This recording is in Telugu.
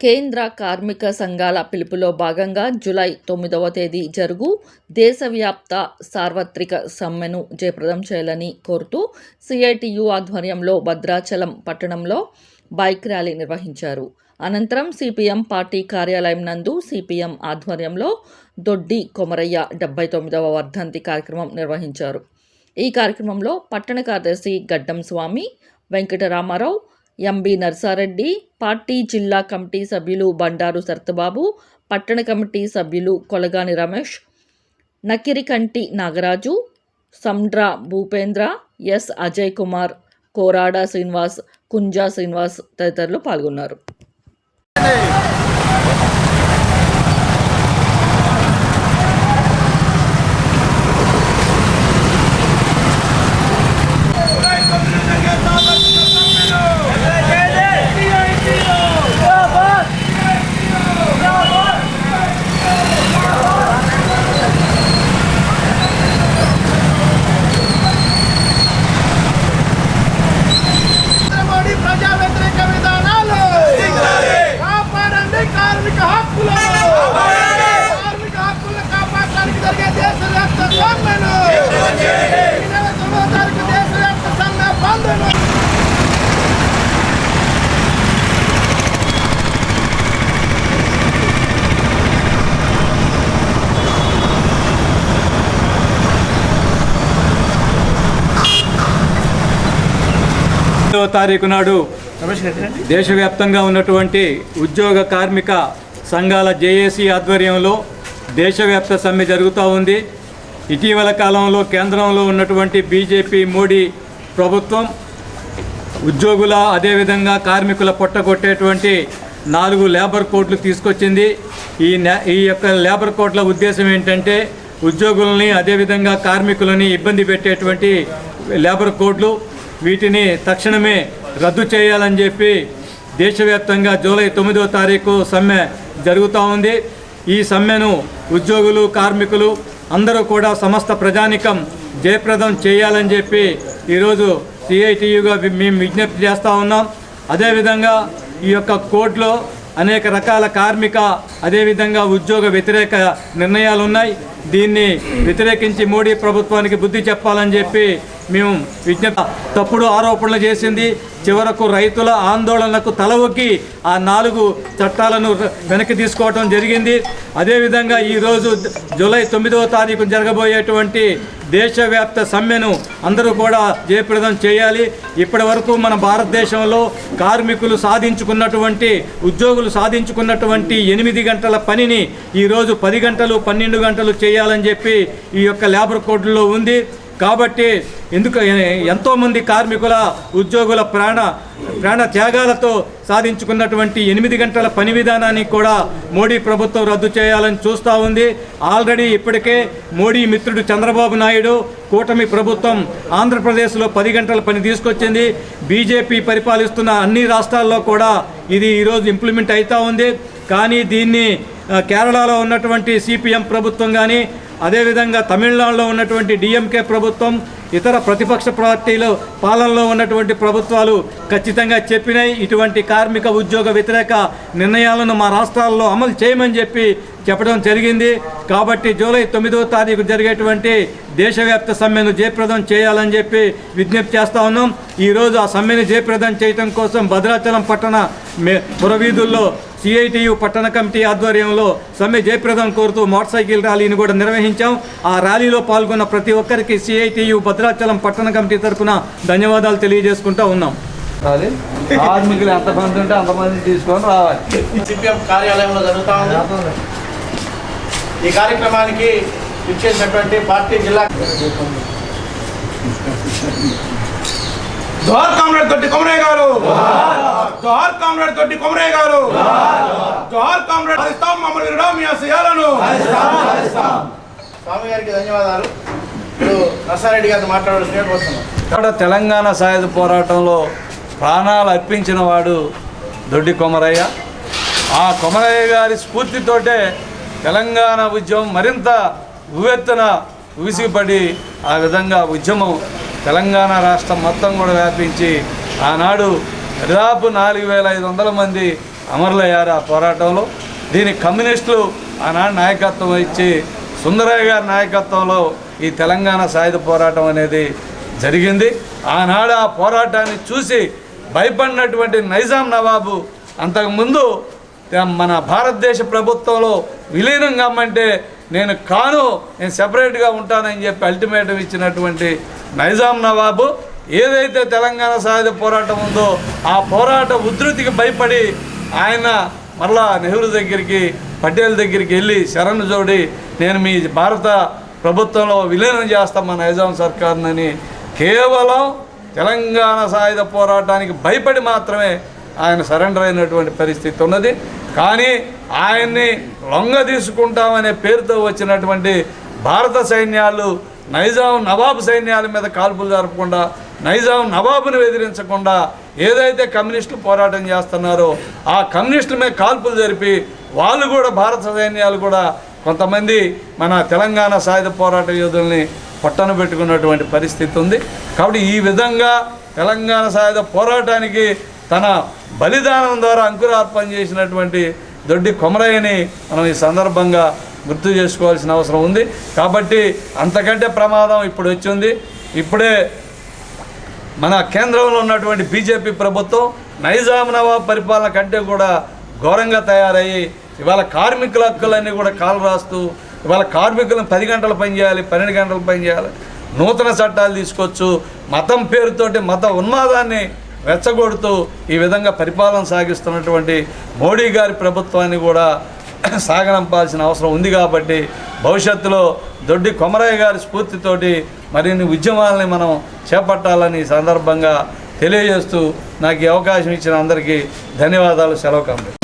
కేంద్ర కార్మిక సంఘాల పిలుపులో భాగంగా జూలై తొమ్మిదవ తేదీ జరుగు దేశవ్యాప్త సార్వత్రిక సమ్మెను జయప్రదం చేయాలని కోరుతూ సిఐటియు ఆధ్వర్యంలో భద్రాచలం పట్టణంలో బైక్ ర్యాలీ నిర్వహించారు. అనంతరం సిపిఎం పార్టీ కార్యాలయం నందు సిపిఎం ఆధ్వర్యంలో దొడ్డి కొమరయ్య డెబ్బై తొమ్మిదవ వర్ధంతి కార్యక్రమం నిర్వహించారు. ఈ కార్యక్రమంలో పట్టణ కార్యదర్శి గడ్డం స్వామి వెంకటరామారావు ఎంబి నర్సారెడ్డి పార్టీ జిల్లా కమిటీ సభ్యులు బండారు సర్తబాబు పట్టణ కమిటీ సభ్యులు కొలగాని రమేష్ నకిరికంటి నాగరాజు సండ్ర భూపేంద్ర ఎస్ అజయ్ కుమార్ కోరాడ శ్రీనివాస్ కుంజా శ్రీనివాస్ తదితరులు పాల్గొన్నారు మోడీ ప్రజా వ్యతిరేక విధానాలు కాపాడండి కార్మిక హక్కులు కార్మిక హక్కులను కాపాడడానికి జరిగే దేశవ్యాప్త సమ్మెను ఈ నెల తొమ్మిదో తారీఖు దేశవ్యాప్త సమ్మె బంద్ను ఐదవ తారీఖు నాడు దేశవ్యాప్తంగా ఉన్నటువంటి ఉద్యోగ కార్మిక సంఘాల జేఏసీ ఆధ్వర్యంలో దేశవ్యాప్త సమ్మె జరుగుతూ ఉంది. ఇటీవల కాలంలో కేంద్రంలో ఉన్నటువంటి బీజేపీ మోడీ ప్రభుత్వం ఉద్యోగుల అదేవిధంగా కార్మికుల పొట్టగొట్టేటువంటి నాలుగు లేబర్ కోడ్లు తీసుకొచ్చింది. ఈ ఈ యొక్క లేబర్ కోడ్ల ఉద్దేశం ఏంటంటే ఉద్యోగులని అదేవిధంగా కార్మికులని ఇబ్బంది పెట్టేటువంటి లేబర్ కోడ్లు వీటిని తక్షణమే రద్దు చేయాలని చెప్పి దేశవ్యాప్తంగా జూలై తొమ్మిదో తారీఖు సమ్మె జరుగుతూ ఉంది. ఈ సమ్మెను ఉద్యోగులు కార్మికులు అందరూ కూడా సమస్త ప్రజానికం జయప్రదం చేయాలని చెప్పి ఈరోజు సిఐటియుగా మేము విజ్ఞప్తి చేస్తూ ఉన్నాం. అదేవిధంగా ఈ యొక్క కోర్టులో అనేక రకాల కార్మిక అదేవిధంగా ఉద్యోగ వ్యతిరేక నిర్ణయాలు ఉన్నాయి. దీన్ని వ్యతిరేకించి మోడీ ప్రభుత్వానికి బుద్ధి చెప్పాలని చెప్పి మేము విజ్ఞప్తి తప్పుడు ఆరోపణలు చేసింది. చివరకు రైతుల ఆందోళనకు తలవొక్కి ఆ నాలుగు చట్టాలను వెనక్కి తీసుకోవటం జరిగింది. అదేవిధంగా ఈరోజు జూలై తొమ్మిదవ తారీఖు జరగబోయేటువంటి దేశవ్యాప్త సమ్మెను అందరూ కూడా జయప్రదం చేయాలి. ఇప్పటి వరకు మన భారతదేశంలో కార్మికులు సాధించుకున్నటువంటి ఉద్యోగులు సాధించుకున్నటువంటి ఎనిమిది గంటల పనిని ఈరోజు పది గంటలు పన్నెండు గంటలు చేయాలని చెప్పి ఈ యొక్క లేబర్ కోడ్లో ఉంది. కాబట్టి ఎందుకు ఎంతోమంది కార్మికుల ఉద్యోగుల ప్రాణ ప్రాణ త్యాగాలతో సాధించుకున్నటువంటి ఎనిమిది గంటల పని విధానాన్ని కూడా మోడీ ప్రభుత్వం రద్దు చేయాలని చూస్తూ ఉంది. ఆల్రెడీ ఇప్పటికే మోడీ మిత్రుడు చంద్రబాబు నాయుడు కూటమి ప్రభుత్వం ఆంధ్రప్రదేశ్లో పది గంటల పని తీసుకొచ్చింది. బీజేపీ పరిపాలిస్తున్న అన్ని రాష్ట్రాల్లో కూడా ఇది ఈరోజు ఇంప్లిమెంట్ అవుతూ ఉంది. కానీ దీన్ని కేరళలో ఉన్నటువంటి సిపిఎం ప్రభుత్వం కానీ అదేవిధంగా తమిళనాడులో ఉన్నటువంటి డిఎంకే ప్రభుత్వం ఇతర ప్రతిపక్ష పార్టీలు పాలనలో ఉన్నటువంటి ప్రభుత్వాలు ఖచ్చితంగా చెప్పినాయి. ఇటువంటి కార్మిక ఉద్యోగ వ్యతిరేక నిర్ణయాలను మా రాష్ట్రాల్లో అమలు చేయమని చెప్పి చెప్పడం జరిగింది. కాబట్టి జూలై తొమ్మిదవ తారీఖు జరిగేటువంటి దేశవ్యాప్త సమ్మెను జయప్రదం చేయాలని చెప్పి విజ్ఞప్తి చేస్తా ఉన్నాం. ఈరోజు ఆ సమ్మెను జయప్రదం చేయడం కోసం భద్రాచలం పట్టణ మే- పురవీధుల్లో సిఐటియు పట్టణ కమిటీ ఆధ్వర్యంలో సమ్మె జయప్రదం కోరుతూ మోటార్ సైకిల్ ర్యాలీని కూడా నిర్వహించాం. ఆ ర్యాలీలో పాల్గొన్న ప్రతి ఒక్కరికి సిఐటియు భద్రాచలం పట్టణ కమిటీ తరఫున ధన్యవాదాలు తెలియజేసుకుంటా ఉన్నాం. రావాలి కార్మికులు ఎంతమంది ఉంటే అంతమంది తీసుకొని రావాలి. సిపిఎం కార్యాలయంలో జరుగుతూ ఉంది. ఈ కార్యక్రమానికి ఇచ్చేసినటువంటి పార్టీ జిల్లా జోహార్ కామ్రేడ్ తొట్టి కొమరయ్య గారు. జోహార్ కామ్రేడ్ తొట్టి కొమరయ్య గారు. జోహార్ కామ్రేడ్ సాధిస్తాం మమ్మల్ని వినడా మీ ఆశయాలను. స్వామి గారికి ధన్యవాదాలు. ఇప్పుడు నర్సారెడ్డి గారితో మాట్లాడాల్సిన తెలంగాణ సాయుధ పోరాటంలో ప్రాణాలు అర్పించిన వాడు దొడ్డి కొమరయ్య. ఆ కొమరయ్య గారి స్ఫూర్తితోటే తెలంగాణ ఉద్యమం మరింత ఉవ్వెత్తున ఊసిపడి ఆ విధంగా ఉద్యమం తెలంగాణ రాష్ట్రం మొత్తం కూడా వ్యాపించి ఆనాడు దాదాపు నాలుగు వేల ఐదు వందల మంది అమరులయ్యారు ఆ పోరాటంలో. దీనికి కమ్యూనిస్టులు ఆనాడు నాయకత్వం ఇచ్చి సుందరయ్య గారి నాయకత్వంలో ఈ తెలంగాణ సాయుధ పోరాటం అనేది జరిగింది. ఆనాడు ఆ పోరాటాన్ని చూసి భయపడినటువంటి నైజాం నవాబు అంతకుముందు మన భారతదేశ ప్రభుత్వంలో విలీనం కమ్మంటే నేను కాను నేను సెపరేట్గా ఉంటానని చెప్పి అల్టిమేటం ఇచ్చినటువంటి నైజాం నవాబు ఏదైతే తెలంగాణ సాయుధ పోరాటం ఉందో ఆ పోరాట ఉధృతికి భయపడి ఆయన మరలా నెహ్రూ దగ్గరికి పటేల్ దగ్గరికి వెళ్ళి శరణ్ జోడి నేను మీ భారత ప్రభుత్వంలో విలీనం చేస్తాం మన నైజాం సర్కార్నని కేవలం తెలంగాణ సాయుధ పోరాటానికి భయపడి మాత్రమే ఆయన సరెండర్ అయినటువంటి పరిస్థితి ఉన్నది. కానీ ఆయన్ని లొంగ తీసుకుంటామనే పేరుతో వచ్చినటువంటి భారత సైన్యాలు నైజాం నవాబు సైన్యాల మీద కాల్పులు జరపకుండా నైజాం నవాబుని ఎదిరించకుండా ఏదైతే కమ్యూనిస్టులు పోరాటం చేస్తున్నారో ఆ కమ్యూనిస్టుల మీద కాల్పులు జరిపి వాళ్ళు కూడా భారత సైన్యాలు కూడా కొంతమంది మన తెలంగాణ సాయుధ పోరాట యోధుల్ని పట్టణ పెట్టుకున్నటువంటి పరిస్థితి ఉంది. కాబట్టి ఈ విధంగా తెలంగాణ సాయుధ పోరాటానికి తన బలిదానం ద్వారా అంకురార్పణ చేసినటువంటి దొడ్డి కొమరయ్యని మనం ఈ సందర్భంగా గుర్తు చేసుకోవాల్సిన అవసరం ఉంది. కాబట్టి అంతకంటే ప్రమాదం ఇప్పుడు వచ్చింది. ఇప్పుడే మన కేంద్రంలో ఉన్నటువంటి బీజేపీ ప్రభుత్వం నైజాం నవాబ్ పరిపాలన కంటే కూడా ఘోరంగా తయారయ్యి ఇవాళ కార్మికుల హక్కులన్నీ కూడా కాలు రాస్తూ ఇవాళ కార్మికులను పది గంటలు పని చేయాలి పన్నెండు గంటలు పని చేయాలి. నూతన చట్టాలు తీసుకొచ్చు మతం పేరుతోటి మత ఉన్మాదాన్ని రెచ్చగొడుతూ ఈ విధంగా పరిపాలన సాగిస్తున్నటువంటి మోడీ గారి ప్రభుత్వాన్ని కూడా సాగనంపాల్సిన అవసరం ఉంది కాబట్టి భవిష్యత్తులో దొడ్డి కొమరయ్య గారి స్ఫూర్తితోటి మరిన్ని ఉద్యమాలని మనం చేపట్టాలని సందర్భంగా తెలియజేస్తూ నాకు ఈ అవకాశం ఇచ్చిన అందరికీ ధన్యవాదాలు సెలవు కమ్మి